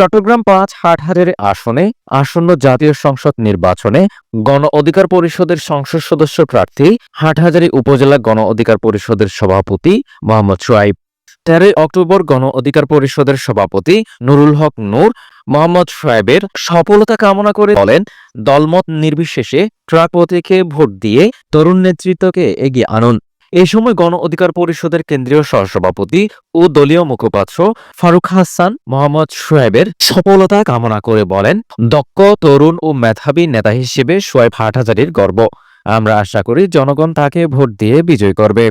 চট্টগ্রাম পাঁচ হাটহাজারী আসনে আসন্ন জাতীয় সংসদ নির্বাচনে গণ অধিকার পরিষদের সংসদ সদস্য প্রার্থী হাটহাজারী উপজেলা গণ অধিকার পরিষদের সভাপতি মোহাম্মদ সোয়াইব তেরোই অক্টোবর গণ অধিকার পরিষদের সভাপতি নুরুল হক নূর মোহাম্মদ সোয়াইবের সফলতা কামনা করে বলেন, দলমত নির্বিশেষে ট্রাক প্রতীকে ভোট দিয়ে তরুণ নেতৃত্বকে এগিয়ে আনুন। এ সময় গণ অধিকার পরিষদের কেন্দ্রীয় সহসভাপতি ও দলীয় মুখপাত্র ফারুক হাসান মোহাম্মদ সোয়েবের সফলতা কামনা করে বলেন, দক্ষ, তরুণ ও মেধাবী নেতা হিসেবে সোয়েব হাটহাজারির গর্ব। আমরা আশা করি জনগণ তাকে ভোট দিয়ে বিজয় করবে।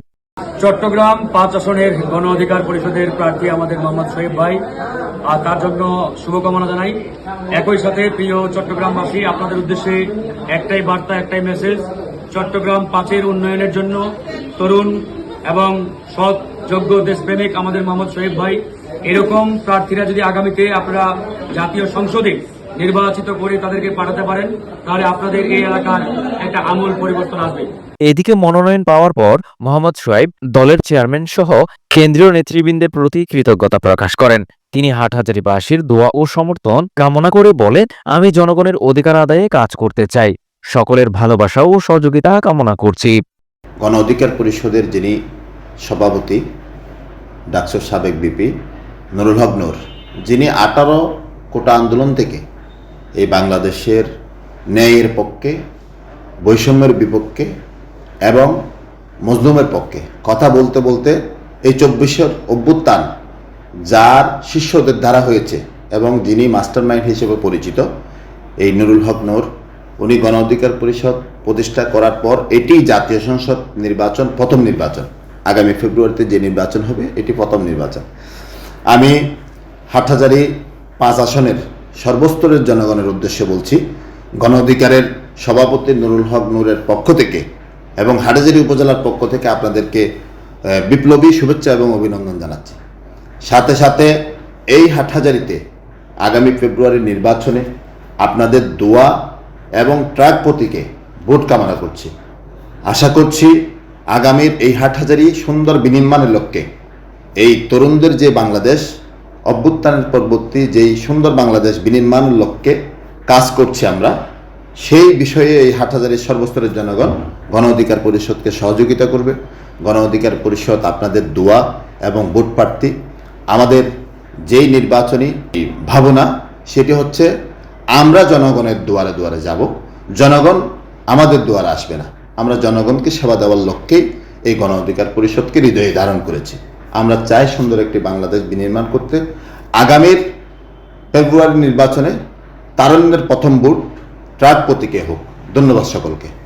চট্টগ্রাম পাঁচ আসনের গণ অধিকার পরিষদের প্রার্থী আমাদের মোহাম্মদ সোহেব ভাই, আর তার জন্য শুভকামনা জানাই। একই সাথে প্রিয় চট্টগ্রামবাসী, আপনাদের উদ্দেশ্যে একটাই বার্তা, একটাই মেসেজ চট্টগ্রাম পাঁচের উন্নয়নের জন্য তরুণ এবং সৎ, যোগ্য দেশপ্রেমিক আমাদের মোহাম্মদ সোহেব ভাই, এরকম প্রার্থীরা যদি আগামীতে আপনারা জাতীয় সংসদে নির্বাচিত করে তাদেরকে পাঠাতে পারেন, তাহলে আপনাদের এই এলাকার একটা আমূল পরিবর্তন আসবে। এদিকে মনোনয়ন পাওয়ার পর মোহাম্মদ সোয়াইব দলের চেয়ারম্যান সহ কেন্দ্রীয় নেতৃবৃন্দের প্রতি কৃতজ্ঞতা প্রকাশ করেন। তিনি হাটহাজারিবাসীর দোয়া ও সমর্থন কামনা করে বলেন, আমি জনগণের অধিকার আদায়ে কাজ করতে চাই। সকলের ভালোবাসা ও সহযোগিতা কামনা করছি। গণ অধিকার পরিষদের যিনি সভাপতি, ডাকসুর সাবেক বিপি নুরুল হক নূর, যিনি আঠারো কোটা আন্দোলন থেকে এই বাংলাদেশের ন্যায়ের পক্ষে, বৈষম্যের বিপক্ষে এবং মজলুমের পক্ষে কথা বলতে বলতে এই চব্বিশের অভ্যুত্থান যার শিষ্যদের দ্বারা হয়েছে এবং যিনি মাস্টার মাইন্ড হিসেবে পরিচিত, এই নুরুল হক নূর উনি গণ অধিকার পরিষদ প্রতিষ্ঠা করার পর এটি জাতীয় সংসদ নির্বাচন, প্রথম নির্বাচন। আগামী ফেব্রুয়ারিতে যে নির্বাচন হবে, এটি প্রথম নির্বাচন। আমি হাটহাজারি পাঁচ আসনের সর্বস্তরের জনগণের উদ্দেশ্যে বলছি, গণ অধিকারের সভাপতি নুরুল হক নূরের পক্ষ থেকে এবং হাটহাজারি উপজেলার পক্ষ থেকে আপনাদেরকে বিপ্লবী শুভেচ্ছা এবং অভিনন্দন জানাচ্ছি। সাথে সাথে এই হাটহাজারিতে আগামী ফেব্রুয়ারির নির্বাচনে আপনাদের দোয়া এবং ট্রাক প্রতীকে ভোট কামনা করছি। আশা করছি আগামীর এই হাটহাজারি সুন্দর বিনির্মাণের লক্ষ্যে এই তরুণদের যে বাংলাদেশ অভ্যুত্থানের পরবর্তী যেই সুন্দর বাংলাদেশ বিনির্মাণের লক্ষ্যে কাজ করছি আমরা, সেই বিষয়ে এই হাটহাজারির সর্বস্তরের জনগণ গণ অধিকার পরিষদকে সহযোগিতা করবে। গণ অধিকার পরিষদ আপনাদের দোয়া এবং ভোট প্রার্থী, আমাদের যেই নির্বাচনী ভাবনা, সেটি হচ্ছে আমরা জনগণের দুয়ারে দুয়ারে যাব। জনগণ আমাদের দুয়ারে আসবে না। আমরা জনগণকে সেবা দেওয়ার লক্ষ্যেই এই গণ অধিকার পরিষদকে হৃদয়ে ধারণ করেছি। আমরা চাই সুন্দর একটি বাংলাদেশ বিনির্মাণ করতে। আগামীর ফেব্রুয়ারি নির্বাচনে তারণ্যের প্রথম ভোট ট্রাক প্রতীকে হোক। ধন্যবাদ সকলকে।